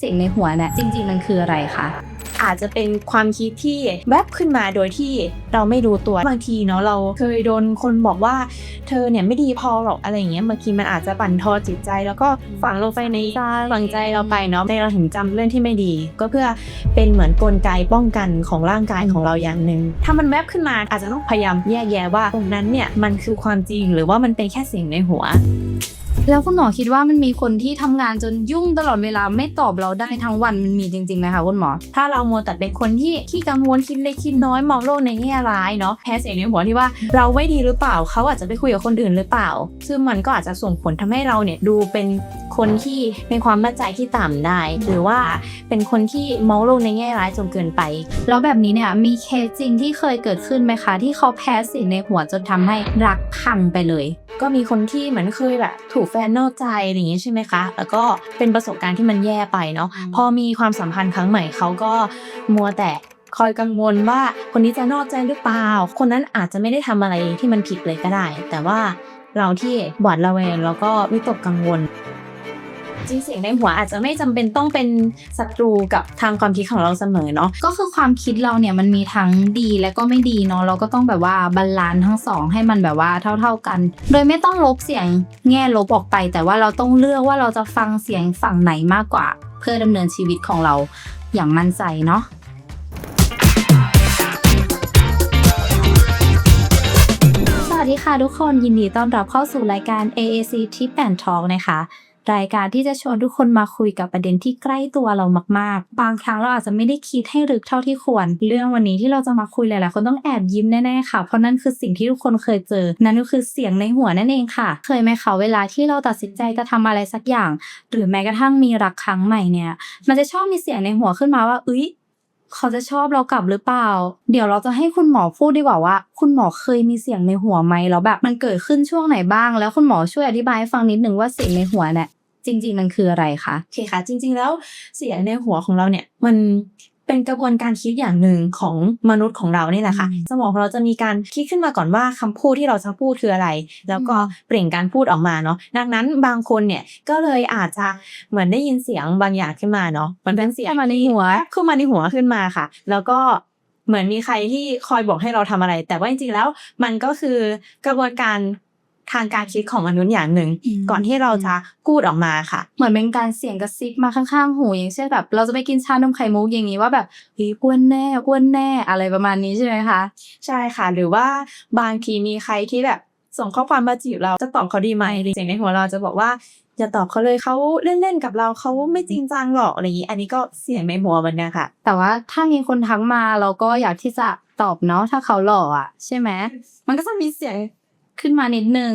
เสียงในหัวเนี่ยจริง ๆ มันคืออะไรคะ อาจจะเป็นความคิดที่แวบขึ้นมาโดยที่เราไม่รู้ตัวบางทีเนาะเราเคยโดนคนบอกว่า เธอเนี่ยไม่ดีพอหรอกอะไรอย่างเงี้ยบางทีมันอาจจะบั่นทอนจิตใจ แล้วก็ฝังลงไปในใช่ฝังใจเราไปเนาะในเราถึงจำเรื่องที่ไม่ดี ก็เพื่อเป็นเหมือนกลไกป้องกันของร่างกายของเราอย่างหนึ่งถ้ามันแวบขึ้นมาอาจจะต้องพยายามแยกแยะว่าตรงนั้นเนี่ยมันคือความจริงหรือว่ามันเป็นแค่เสียงในหัว แล้วคุณหมอคิดว่ามันมีคนที่ทำงานจนยุ่งตลอดเวลาไม่ตอบเราได้ทั้งวันมันมีจริงๆไหมคะคุณหมอ ถ้าเรามัวแต่เป็นคนที่ขี้กังวลคิดเล็กคิดน้อยมองโลกในแง่ร้ายเนาะแพ้เสียงในหัวที่ว่าเราไม่ดีหรือเปล่าเขาอาจจะไปคุยกับคนอื่นหรือเปล่า ซึ่งมันก็อาจจะส่งผลทำให้เราเนี่ยดูเป็นคนที่มีความมั่นใจที่ต่ำได้ หรือว่าเป็นคนที่มองโลกในแง่ร้ายจนเกินไป แล้วแบบนี้เนี่ยมีเคสจริงที่เคยเกิดขึ้นไหมคะ ที่เขาแพ้เสียงในหัวจนทำให้รักพังไปเลยก็มีคนที่เหมือนเคยแบบถูกแฟนนอกใจอะไรอย่างงี้ใช่ไหมคะ แล้วก็เป็นประสบการณ์ที่มันแย่ไปเนาะอืมพอมีความสัมพันธ์ครั้งใหม่เขาก็มัวแต่คอยกังวลว่าคนนี้จะนอกใจหรือเปล่า คนนั้นอาจจะไม่ได้ทำอะไรที่มันผิดเลยก็ได้ แต่ว่าเราที่หวาดระแวงแล้วก็วิตกกังวล จริงเสียงในหัวอาจจะไม่จำเป็นต้องเป็นศัตรูกับทางความคิดของเราเสมอเนาะก็คือความคิดเราเนี่ยมันมีทั้งดีและก็ไม่ดีเนาะเราก็ต้องแบบว่าบาลานซ์ทั้งสองให้มันแบบว่าเท่า ๆกัน โดยไม่ต้องลบเสียงแง่ลบออกไป แต่ว่าเราต้องเลือกว่าเราจะฟังเสียงฝั่งไหนมากกว่า เพื่อดำเนินชีวิตของเราอย่างมั่นใจเนาะสวัสดีค่ะทุกคนยินดีต้อนรับเข้าสู่รายการ AAC Tip and Talk นะคะ รายการที่จะชวนทุกคนมาคุยกับประเด็นที่ใกล้ตัวเรามากๆ บางครั้งเราอาจจะไม่ได้คิดให้ลึกเท่าที่ควร เรื่องวันนี้ที่เราจะมาคุยหลายๆคนต้องแอบยิ้มแน่ๆค่ะ เพราะนั่นคือสิ่งที่ทุกคนเคยเจอ นั่นก็คือเสียงในหัวนั่นเองค่ะ เคยไหมคะเวลาที่เราตัดสินใจจะทำอะไรสักอย่าง หรือแม้กระทั่งมีรักครั้งใหม่เนี่ย มันจะชอบมีเสียงในหัวขึ้นมาว่าเอ้ยเขาจะชอบเรากลับหรือเปล่า เดี๋ยวเราจะให้คุณหมอพูดดีกว่าว่า คุณหมอเคยมีเสียงในหัวไหมแล้วแบบมันเกิดขึ้นช่วงไหนบ้าง แล้วคุณหมอช่วยอธิบายฟังนิดนึงว่าเสียงในหัวเนี่ย จริง ๆ มันคืออะไรคะโอเคค่ะ จริง ๆ แล้วเสียงในหัวของเราเนี่ยมันเป็นกระบวนการคิดอย่างหนึ่งของมนุษย์ของเรานี่แหละค่ะอืมสมองของเราจะมีการคิดขึ้นมาก่อนว่าคำพูดที่เราจะพูดคืออะไร แล้วก็อืมเปล่งการพูดออกมาเนาะ ดังนั้นบางคนเนี่ยก็เลยอาจจะเหมือนได้ยินเสียงบางอย่างขึ้นมาเนาะ มันเป็นเสียงเข้ามาในหัวเข้ามาในหัวขึ้นมาค่ะ แล้วก็เหมือนมีใครที่คอยบอกให้เราทำอะไร แต่ว่าจริงๆแล้วมันก็คือกระบวนการ ทางการคิดของมนุษย์อย่างหนึ่งอืมก่อนที่เราจะพูดออกมาค่ะ เหมือนเป็นการเสียงกระซิบมาข้างๆหูอย่างเช่นแบบ เราจะไปกินชานมไข่มุกอย่างนี้ว่าแบบเฮ้ยอ้วนแน่อ้วนแน่อะไรประมาณนี้ใช่ไหมคะ ใช่ค่ะ หรือว่าบางทีมีใครที่แบบส่งข้อความมาจีบเราจะตอบเขาดีไหมเสียงในหัวเราจะบอกว่าอย่าตอบเขาเลยเขาเล่นๆกับเราเขาไม่จริงจังหรอกอะไรอย่างนี้ อันนี้ก็เสียงในหัวเหมือนกันค่ะ แต่ว่าถ้ามีคนทักมาเราก็อยากที่จะตอบเนาะถ้าเขาหล่ออะ ใช่ไหมมันก็จะมีเสียง ขึ้นมานิดนึง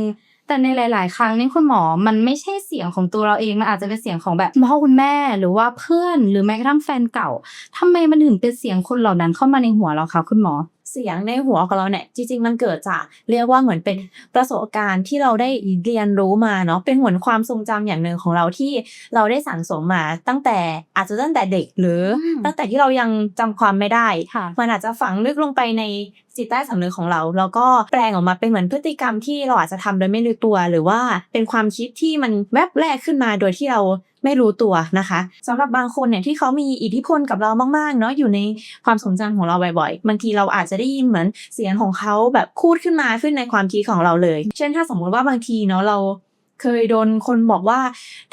แต่ในหลาย ๆ ครั้งนี่คุณหมอมันไม่ใช่เสียงของตัวเราเองมันอาจจะเป็นเสียงของแบบพ่อคุณแม่หรือว่าเพื่อนหรือแม้กระทั่งแฟนเก่าทำไมมันถึงเป็นเสียงคนเหล่านั้นเข้ามาในหัวเราคะคุณหมอ เสียงในหัวของเราเนี่ยจริงๆมันเกิดจากเรียกว่าเหมือนเป็นประสบการณ์ที่เราได้เรียนรู้มาเนาะเป็นเหมือนความทรงจำอย่างหนึ่งของเราที่เราได้สั่งสมมาตั้งแต่อาจจะตั้งแต่เด็กหรืออมตั้งแต่ที่เรายังจำความไม่ได้ค่ะมันอาจจะฝังลึกลงไปในจิตใต้สำนึกของเราแล้วก็แปลงออกมาเป็นเหมือนพฤติกรรมที่เราอาจจะทำโดยไม่รู้ตัว หรือว่าเป็นความคิดที่มันแวบแรกขึ้นมาโดยที่เรา ไม่รู้ตัวนะคะสำหรับบางคนเนี่ยที่เขามีอิทธิพลกับเรามากๆเนาะอยู่ในความทรงจของเราบ่อยๆบางทีเราอาจจะได้ยินเหมือนเสียงของเขาแบบพูดขึ้นมาขึ้นในความคิดของเราเลย เช่นถ้าสมมุติว่าบางทีเนาะเราเคยโดนคนบอกว่า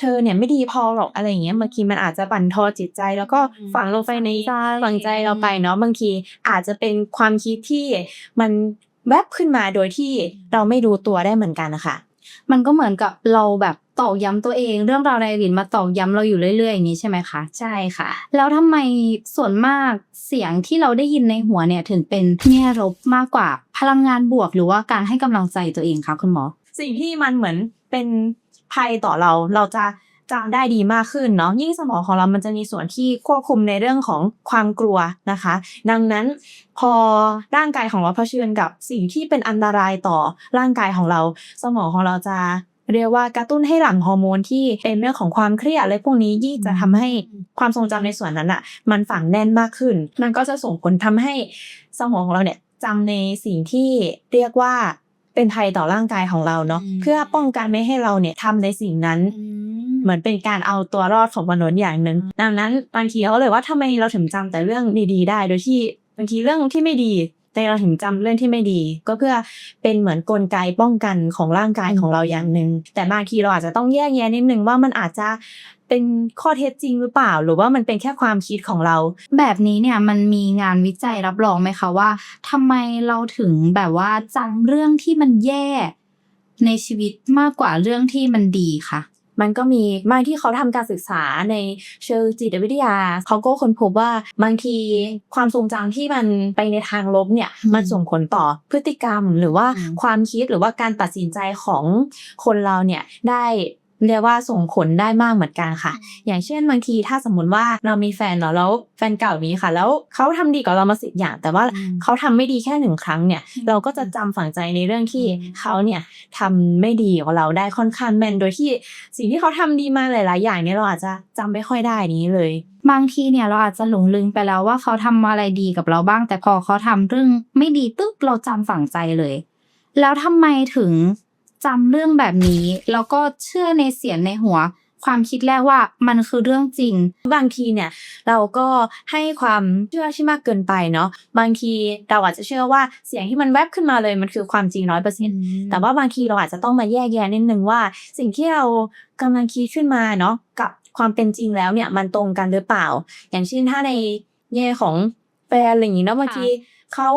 เธอเนี่ยไม่ดีพอหรอกอะไรอย่างเงี้ยบางทีมันอาจจะบั่นทอนจิตใจ แล้วก็ฝังลงไปในฝังใจเราไปเนาะบางทีอาจจะเป็นความคิดที่มันแวบขึ้นมาโดยที่เราไม่รู้ตัวได้เหมือนกันนะคะมันก็เหมือนกับเราแบบ ตอกย้ำตัวเองเรื่องราวในอดีตมาตอกย้ำเราอยู่เรื่อยๆอย่างนี้ใช่ไหมคะใช่ค่ะ แล้วทำไมส่วนมากเสียงที่เราได้ยินในหัวเนี่ยถึงเป็นแง่ลบมากกว่าพลังงานบวก หรือว่าการให้กำลังใจตัวเองคะคุณหมอ สิ่งที่มันเหมือนเป็นภัยต่อเราเราจะจำได้ดีมากขึ้นเนาะยิ่งสมองของเรามันจะมีส่วนที่ควบคุมในเรื่องของความกลัวนะคะ ดังนั้นพอร่างกายของเราเผชิญกับสิ่งที่เป็นอันตรายต่อร่างกายของเรา สมองของเราจะ เรียกว่ากระตุ้นให้หลั่งฮอร์โมนที่เป็นเรื่องของความเครียดอะไรพวกนี้ยิ่งจะทำให้ความทรงจำในส่วนนั้นอะมันฝังแน่นมากขึ้น มันก็จะส่งผลทำให้สมองของเราเนี่ยจำในสิ่งที่เรียกว่าเป็นภัยต่อร่างกายของเราเนาะอืมเพื่อป้องกันไม่ให้เราเนี่ยทำในสิ่งนั้นเหมือนเป็นการเอาตัวรอดของมนุษย์อย่างหนึ่งดังนั้นบางทีเขาเลยว่าทำไมเราถึงจำแต่เรื่องดีๆ ได้ โดยที่บางทีเรื่องที่ไม่ดี แต่เราถึงจำเรื่องที่ไม่ดี ก็เพื่อเป็นเหมือนกลไกป้องกันของร่างกายของเราอย่างหนึ่งแต่บางทีเราอาจจะต้องแยกแยะนิดนึงว่ามันอาจจะเป็นข้อเท็จจริงหรือเปล่า หรือว่ามันเป็นแค่ความคิดของเรา แบบนี้เนี่ยมันมีงานวิจัยรับรองไหมคะว่าทำไมเราถึงแบบว่าจำเรื่องที่มันแย่ในชีวิตมากกว่าเรื่องที่มันดีคะ มันก็มีบางที่เขาทำการศึกษาในเชิงจิตวิทยา เขาก็ค้นพบว่าบางทีความทรงจำที่มันไปในทางลบเนี่ยอืมมันส่งผลต่อพฤติกรรมหรือว่าอืมความคิดหรือว่าการตัดสินใจของคนเราเนี่ยได้ เรียกว่าส่งผลได้มากเหมือนกันค่ะ อย่างเช่นบางทีถ้าสมมติว่าเรามีแฟนเนาะแล้วแฟนเก่านี้ค่ะ แล้วเขาทำดีกับเรามาสิบอย่าง แต่ว่าอืมเขาทำไม่ดีแค่หนึ่งครั้งเนี่ยอืมเราก็จะจำฝังใจในเรื่องที่อืมเขาเนี่ยทำไม่ดีกับเราได้ค่อนข้างแม่นโดยที่สิ่งที่เขาทำดีมาหลาย ๆ อย่างเนี่ยเราอาจจะจำไม่ค่อยได้นี้เลยบางทีเนี่ยเราอาจจะหลงลืมไปแล้วว่าเขาทำอะไรดีกับเราบ้าง แต่พอเขาทำเรื่องไม่ดีปึ๊บเราจำฝังใจเลย แล้วทำไมถึง จำเรื่องแบบนี้ แล้วก็เชื่อในเสียงในหัว ความคิดแรกว่ามันคือเรื่องจริง บางทีเนี่ยเราก็ให้ความเชื่อที่มากเกินไปเนาะบางทีเราอาจจะเชื่อว่าเสียงที่มันแวบขึ้นมาเลยมันคือความจริงร้อยเปอร์เซ็นต์แต่ว่าบางทีเราอาจจะต้องมาแยกแยะนิดนึงว่า สิ่งที่เรากำลังคิดขึ้นมาเนาะกับความเป็นจริงแล้วเนี่ยมันตรงกันหรือเปล่า อย่างเช่นถ้าในแง่ของแฟนอะไรอย่างนี้เนาะบางทีเขา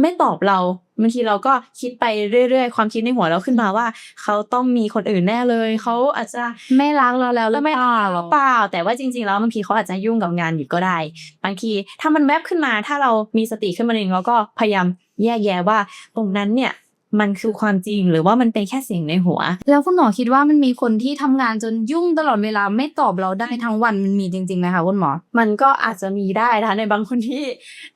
ไม่ตอบเราบางทีเราก็คิดไปเรื่อยๆ ความคิดในหัวเราขึ้นมาว่า เขาต้องมีคนอื่นแน่เลยเขาอาจจะไม่รักเราแล้วหรือไม่เปล่าเปล่า แต่ว่าจริงๆแล้วบางทีเขาอาจจะยุ่งกับงานอยู่ก็ได้ บางทีถ้ามันแวบขึ้นมาถ้าเรามีสติขึ้นมาหนึ่งเราก็พยายามแยกแยะว่าตรงนั้นเนี่ย มันคือความจริงหรือว่ามันเป็นแค่เสียงในหัว แล้วคุณหมอคิดว่ามันมีคนที่ทำงานจนยุ่งตลอดเวลาไม่ตอบเราได้ทั้งวันมันมีจริงๆไหมคะคุณหมอ มันก็อาจจะมีได้นะคะในบางคนที่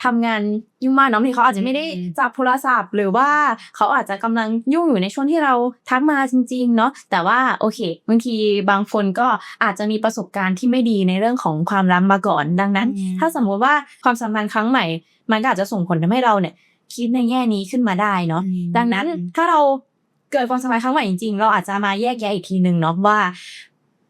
ทำงานยุ่งมากเนาะบางทีเขาอาจจะไม่ได้อืมจับโทรศัพท์ หรือว่าเขาอาจจะกำลังยุ่งอยู่ในช่วงที่เราทักมาจริงๆเนาะแต่ว่าโอเคบางทีบางคนก็อาจจะมีประสบการณ์ที่ไม่ดีในเรื่องของความรักมาก่อนดังนั้นอืมถ้าสมมุติว่าความสัมพันธ์ครั้งใหม่ มันก็อาจจะส่งผลทำให้เราเนี่ย คิดในแง่นี้ขึ้นมาได้เนาะดังนั้นถ้าเราเกิดความสัมพันธ์ครั้งใหม่จริงๆ เราอาจจะมาแยกแยะอีกทีหนึ่งเนาะว่า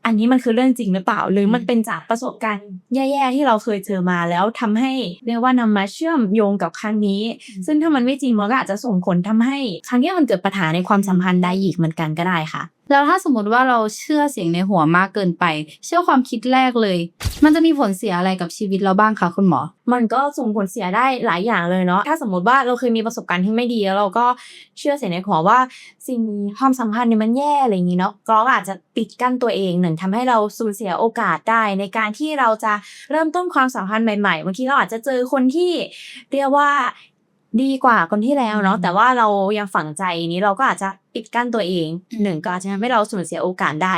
อันนี้มันคือเรื่องจริงหรือเปล่า หรือมันเป็นจากประสบการณ์แย่ๆที่เราเคยเจอมาแล้วทำให้เรียกว่านำมาเชื่อมโยงกับครั้งนี้อืมซึ่งถ้ามันไม่จริงมันก็อาจจะส่งผลทำให้ครั้งนี้มันเกิดปัญหาในความสัมพันธ์ได้อีกเหมือนกันก็ได้ค่ะ แล้วถ้าสมมติว่าเราเชื่อเสียงในหัวมากเกินไป เชื่อความคิดแรกเลย มันจะมีผลเสียอะไรกับชีวิตเราบ้างคะคุณหมอ มันก็ส่งผลเสียได้หลายอย่างเลยเนาะถ้าสมมติว่าเราเคยมีประสบการณ์ที่ไม่ดีแล้วเราก็เชื่อเสียในหัวว่า สิ่งความสัมพันธ์เนี่ยมันแย่อะไรอย่างนี้เนาะก็อาจจะปิดกั้นตัวเองหนึ่งทำให้เราสูญเสียโอกาสได้ ในการที่เราจะเริ่มต้นความสัมพันธ์ใหม่ๆบางทีเราอาจจะเจอคนที่เรียกว่า ดีกว่าคนที่แล้วเนาะอืมแต่ว่าเรายังฝังใจนี้เราก็อาจจะปิดกั้นตัวเองอืมหนึ่งก็อาจจะทำให้เราสูญเสียโอกาสได้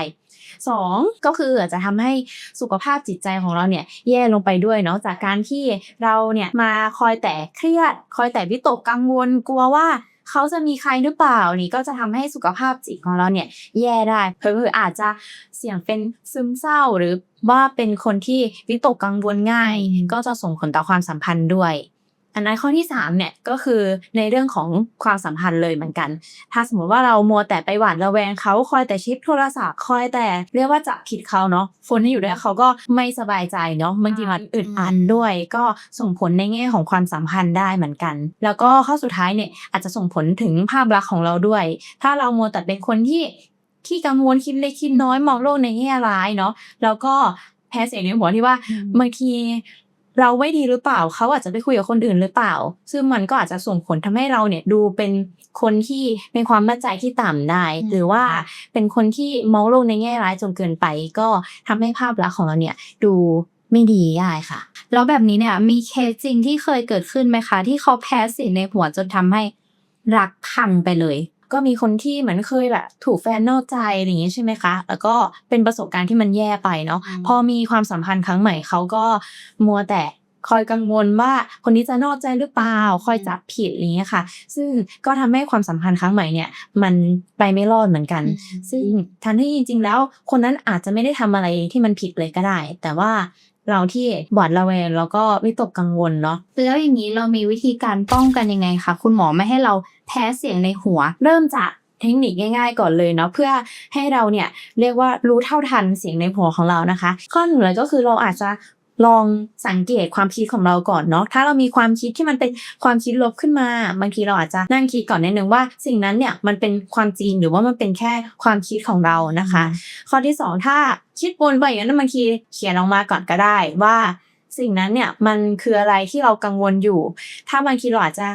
สองก็คืออาจจะทำให้สุขภาพจิตใจของเราเนี่ยแย่ลงไปด้วยเนาะจากการที่เราเนี่ยมาคอยแต่เครียด คอยแต่วิตกกังวลกลัวว่าเขาจะมีใครหรือเปล่านี่ก็จะทำให้สุขภาพจิตของเราเนี่ยแย่ได้เผลอๆอาจจะเสี่ยงเป็นซึมเศร้าหรือว่าเป็นคนที่วิตกกังวลง่ายอืมก็จะส่งผลต่อความสัมพันธ์ด้วย อันนั้นข้อที่สามเนี่ยก็คือในเรื่องของความสัมพันธ์เลยเหมือนกัน ถ้าสมมติว่าเรามัวแต่ไปหวาดระแวงเขาคอยแต่ชิปโทรศัพท์คอยแต่เรียกว่าจับผิดเขาเนาะคนที่อยู่ด้วยเขาก็ไม่สบายใจเนาะบางทีมันอึดอัดด้วย ก็ส่งผลในแง่ของความสัมพันธ์ได้เหมือนกัน แล้วก็ข้อสุดท้ายเนี่ยอาจจะส่งผลถึงภาพลักษณ์ของเราด้วย ถ้าเรามัวแต่เป็นคนที่ขี้กังวลคิดเล็กคิดน้อยมองโลกในแง่ร้ายเนาะแล้วก็แพ้เสียงในหัวที่ว่าบางที เราไม่ดีหรือเปล่าเขาอาจจะไปคุยกับคนอื่นหรือเปล่า ซึ่งมันก็อาจจะส่งผลทำให้เราเนี่ยดูเป็นคนที่มีความมั่นใจที่ต่ำได้อืมหรือว่าเป็นคนที่มองโลกในแง่ร้ายจนเกินไป ก็ทำให้ภาพลักษณ์ของเราเนี่ยดูไม่ดีได้ค่ะ แล้วแบบนี้เนี่ยมีเคสจริงที่เคยเกิดขึ้นไหมคะ ที่เขาแพ้เสียงในหัวจนทำให้รักพังไปเลย ก็มีคนที่เหมือนเคยแบบถูกแฟนนอกใจอะไรอย่างงี้ใช่ไหมคะ แล้วก็เป็นประสบการณ์ที่มันแย่ไปเนาะอืมพอมีความสัมพันธ์ครั้งใหม่เขาก็มัวแต่คอยกังวลว่าคนนี้จะนอกใจหรือเปล่า คอยจับผิดอะไรอย่างเงี้ยค่ะ ซึ่งก็ทำให้ความสัมพันธ์ครั้งใหม่เนี่ย มันไปไม่รอดเหมือนกัน ซึ่งทันที่จริง ๆ แล้ว คนนั้นอาจจะไม่ได้ทำอะไรที่มันผิดเลยก็ได้ แต่ว่า เราที่บอดระแวงแล้วก็วิตกกังวลเนาะแล้วอย่างนี้เรามีวิธีการป้องกันยังไงคะคุณหมอไม่ให้เราแพ้เสียงในหัว เริ่มจากเทคนิคง่าย ๆ ก่อนเลยเนาะเพื่อให้เราเนี่ยเรียกว่ารู้เท่าทันเสียงในหัวของเรานะคะ ข้อหนึ่งเลยก็คือเราอาจจะ ลองสังเกตความคิดของเราก่อนเนาะถ้าเรามีความคิดที่มันเป็นความคิดลบขึ้นมา บางทีเราอาจจะนั่งคิดก่อนนิดนึงว่า สิ่งนั้นเนี่ยมันเป็นความจริงหรือว่ามันเป็นแค่ความคิดของเรานะคะ ข้อที่สองถ้าคิดวนไปอย่างนั้นบางทีเขียนออกมาก่อนก็ได้ว่า สิ่งนั้นเนี่ยมันคืออะไรที่เรากังวลอยู่ ถ้าบางทีเราอาจจะ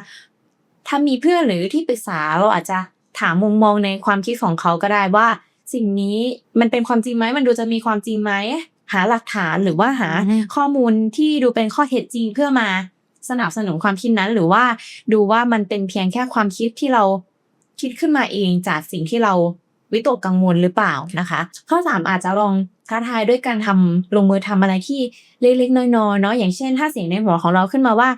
ถ้ามีเพื่อนหรือที่ปรึกษาเราอาจจะถามมุมมองในความคิดของเขาก็ได้ว่า สิ่งนี้มันเป็นความจริงไหมมันดูจะมีความจริงไหม หาหลักฐานหรือว่าหาอืมข้อมูลที่ดูเป็นข้อเท็จจริงเพื่อมาสนับสนุนความคิดนั้น หรือว่าดูว่ามันเป็นเพียงแค่ความคิดที่เราคิดขึ้นมาเองจากสิ่งที่เราวิตกกังวลหรือเปล่านะคะ ข้อสามอาจจะลองท้าทายด้วยการทำลงมือทำอะไรที่เล็กๆน้อยๆเนาะอย่างเช่น ถ้าเสียงในหัวของเราขึ้นมาว่า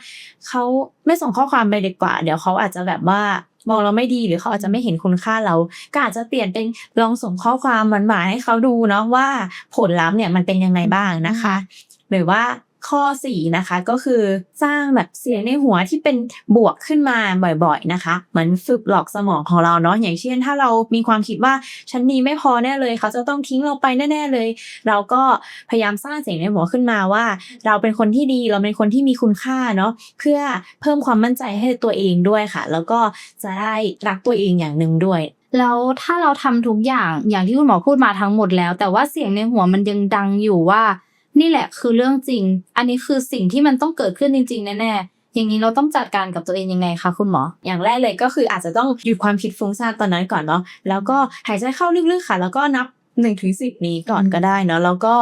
เขาไม่ส่งข้อความไปดีกว่า เดี๋ยวเขาอาจจะแบบว่า มองเราไม่ดีหรือเขาอาจจะไม่เห็นคุณค่าเรา ก็อาจจะเปลี่ยนเป็นลองส่งข้อความหวานๆให้เขาดูเนาะว่าผลลัพธ์เนี่ยมันเป็นยังไงบ้างนะคะ หรือว่า ข้อสี่นะคะก็คือสร้างแบบเสียงในหัวที่เป็นบวกขึ้นมาบ่อยๆนะคะเหมือนฝึกหลอกสมองของเราเนาะอย่างเช่น ถ้าเรามีความคิดว่าฉันดีไม่พอแน่เลย เขาจะต้องทิ้งเราไปแน่ๆเลย เราก็พยายามสร้างเสียงในหัวขึ้นมาว่า เราเป็นคนที่ดีเราเป็นคนที่มีคุณค่าเนาะเพื่อเพิ่มความมั่นใจให้ตัวเองด้วยค่ะ แล้วก็จะได้รักตัวเองอย่างหนึ่งด้วยแล้วถ้าเราทำทุกอย่างอย่างที่คุณหมอพูดมาทั้งหมดแล้ว แต่ว่าเสียงในหัวมันยังดังอยู่ว่า นี่แหละคือเรื่องจริง อันนี้คือสิ่งที่มันต้องเกิดขึ้นจริง ๆ แน่ๆ อย่างนี้เราต้องจัดการกับตัวเองยังไงคะคุณหมอ อย่างแรกเลยก็คืออาจจะต้องหยุดความคิดฟุ้งซ่านตอนนั้นก่อนเนาะ แล้วก็หายใจเข้าลึกๆค่ะ แล้วก็นับหนึ่งถึงสิบนี้ก่อนอืมก็ได้เนาะแล้วก็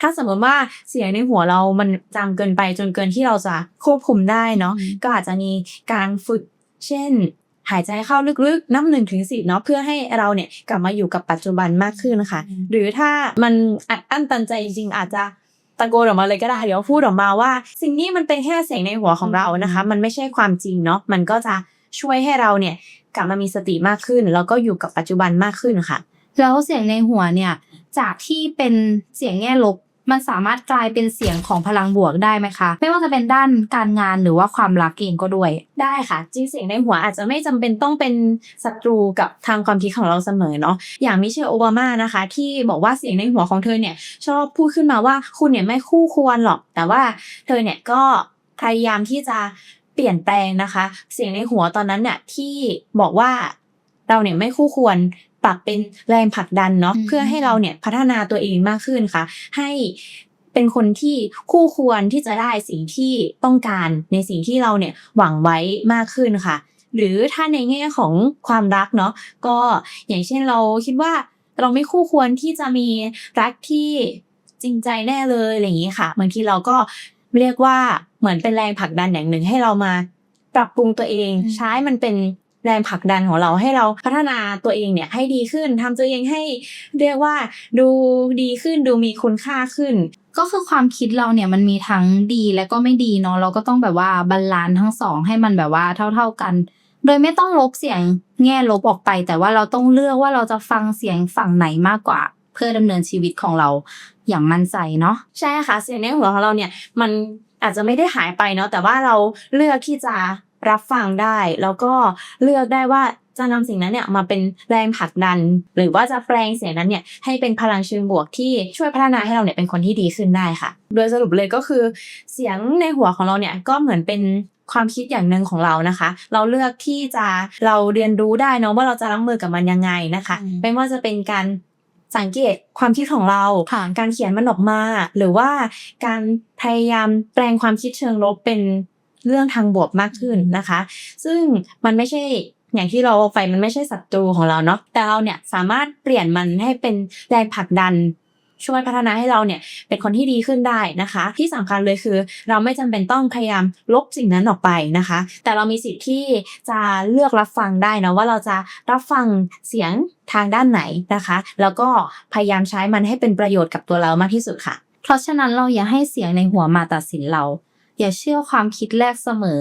ถ้าสมมติว่าเสียงในหัวเรามันจำเกินไปจนเกินที่เราจะควบคุมได้เนาะก็อาจจะมีการฝึกเช่น หายใจเข้าลึกๆนับหนึ่งถึงสิบเนาะเพื่อให้เราเนี่ยกลับมาอยู่กับปัจจุบันมากขึ้นนะคะอืมหรือถ้ามันอัดอั้นตันใจจริงๆอาจจะ ตะโกนออกมาเลยก็ได้เดี๋ยวพูดออกมาว่า สิ่งนี้มันเป็นแค่เสียงในหัวของเรานะคะ มันไม่ใช่ความจริงเนาะมันก็จะช่วยให้เราเนี่ยกลับมามีสติมากขึ้น แล้วก็อยู่กับปัจจุบันมากขึ้นค่ะ แล้วเสียงในหัวเนี่ยจากที่เป็นเสียงแง่ลบ มันสามารถกลายเป็นเสียงของพลังบวกได้ไหมคะ ไม่ว่าจะเป็นด้านการงานหรือว่าความรักเองก็ด้วย ได้ค่ะจริงเสียงในหัวอาจจะไม่จำเป็นต้องเป็นศัตรูกับทางความคิดของเราเสมอเนาะอย่างมิเชลโอบามานะคะ ที่บอกว่าเสียงในหัวของเธอเนี่ย ชอบพูดขึ้นมาว่าคุณเนี่ยไม่คู่ควรหรอก แต่ว่าเธอเนี่ยก็พยายามที่จะเปลี่ยนแปลงนะคะ เสียงในหัวตอนนั้นเนี่ยที่บอกว่าเราเนี่ยไม่คู่ควร ปรับเป็นแรงผลักดันเนาะอืมเพื่อให้เราเนี่ยพัฒนาตัวเองมากขึ้นค่ะ ให้เป็นคนที่คู่ควรที่จะได้สิ่งที่ต้องการในสิ่งที่เราเนี่ยหวังไว้มากขึ้นค่ะ หรือถ้าในแง่ของความรักเนาะก็อย่างเช่นเราคิดว่าเราไม่คู่ควรที่จะมีรักที่จริงใจแน่เลยอะไรอย่างนี้ค่ะบางทีเราก็เรียกว่าเหมือนเป็นแรงผลักดันอย่างหนึ่งให้เรามาปรับปรุงตัวเองอืมใช้มันเป็น แรงผลักดันของเราให้เราพัฒนาตัวเองเนี่ยให้ดีขึ้นทำตัวเองให้เรียกว่าดูดีขึ้นดูมีคุณค่าขึ้น ก็คือความคิดเราเนี่ยมันมีทั้งดีและก็ไม่ดีเนาะเราก็ต้องแบบว่าบาลานซ์ทั้งสองให้มันแบบว่าเท่า ๆกัน โดยไม่ต้องลบเสียงแง่ลบออกไป แต่ว่าเราต้องเลือกว่าเราจะฟังเสียงฝั่งไหนมากกว่าเพื่อดำเนินชีวิตของเราอย่างมั่นใจเนาะใช่ค่ะเสียงในหัวของเราเนี่ยมันอาจจะไม่ได้หายไปเนาะแต่ว่าเราเลือกที่จะ รับฟังได้ แล้วก็เลือกได้ว่าจะนำสิ่งนั้นเนี่ยมาเป็นแรงผลักดัน หรือว่าจะแปลงเสียงนั้นเนี่ยให้เป็นพลังเชิงบวกที่ช่วยพัฒนาให้เราเนี่ยเป็นคนที่ดีขึ้นได้ค่ะ โดยสรุปเลยก็คือเสียงในหัวของเราเนี่ยก็เหมือนเป็นความคิดอย่างหนึ่งของเรานะคะ เราเลือกที่จะเราเรียนรู้ได้เนาะว่าเราจะรับมือกับมันยังไงนะคะอืมไม่ว่าจะเป็นการสังเกตความคิดของเราค่ะการเขียนมันออกมา หรือว่าการพยายามแปลงความคิดเชิงลบเป็น เรื่องทางบวกมากขึ้นนะคะ ซึ่งมันไม่ใช่อย่างที่เราเอาไปมันไม่ใช่ศัตรูของเราเนาะแต่เราเนี่ยสามารถเปลี่ยนมันให้เป็นแรงผลักดันช่วยพัฒนาให้เราเนี่ยเป็นคนที่ดีขึ้นได้นะคะ ที่สำคัญเลยคือ เราไม่จำเป็นต้องพยายามลบสิ่งนั้นออกไปนะคะ แต่เรามีสิทธิ์ที่จะเลือกรับฟังได้นะว่าเราจะรับฟังเสียงทางด้านไหนนะคะ แล้วก็พยายามใช้มันให้เป็นประโยชน์กับตัวเรามากที่สุดค่ะ เพราะฉะนั้นเราอย่าให้เสียงในหัวมาตัดสินเรา อย่าเชื่อความคิดแรกเสมอ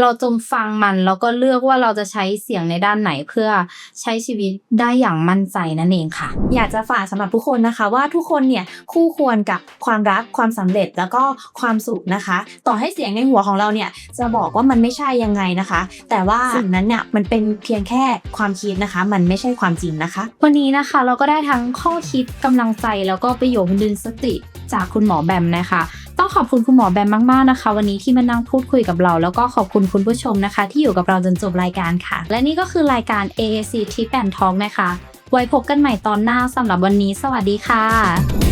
เราจงฟังมันแล้วก็เลือกว่าเราจะใช้เสียงในด้านไหนเพื่อใช้ชีวิตได้อย่างมั่นใจนั่นเองค่ะ อยากจะฝากสำหรับทุกคนนะคะ ว่าทุกคนเนี่ยคู่ควรกับความรักความสำเร็จแล้วก็ความสุขนะคะ ต่อให้เสียงในหัวของเราเนี่ยจะบอกว่ามันไม่ใช่ยังไงนะคะ แต่ว่าสิ่งนั้นเนี่ยมันเป็นเพียงแค่ความคิดนะคะ มันไม่ใช่ความจริงนะคะ วันนี้นะคะเราก็ได้ทั้งข้อคิดกำลังใจแล้วก็ประโยคดึงสติจากคุณหมอแบมนะคะ ต้องขอบคุณคุณหมอแบมมากๆนะคะ วันนี้ที่มานั่งพูดคุยกับเรา แล้วก็ขอบคุณคุณผู้ชมนะคะ ที่อยู่กับเราจนจบรายการค่ะ และนี่ก็คือรายการ AAC Tip and Talk นะคะ ไว้พบกันใหม่ตอนหน้าสำหรับวันนี้ สวัสดีค่ะ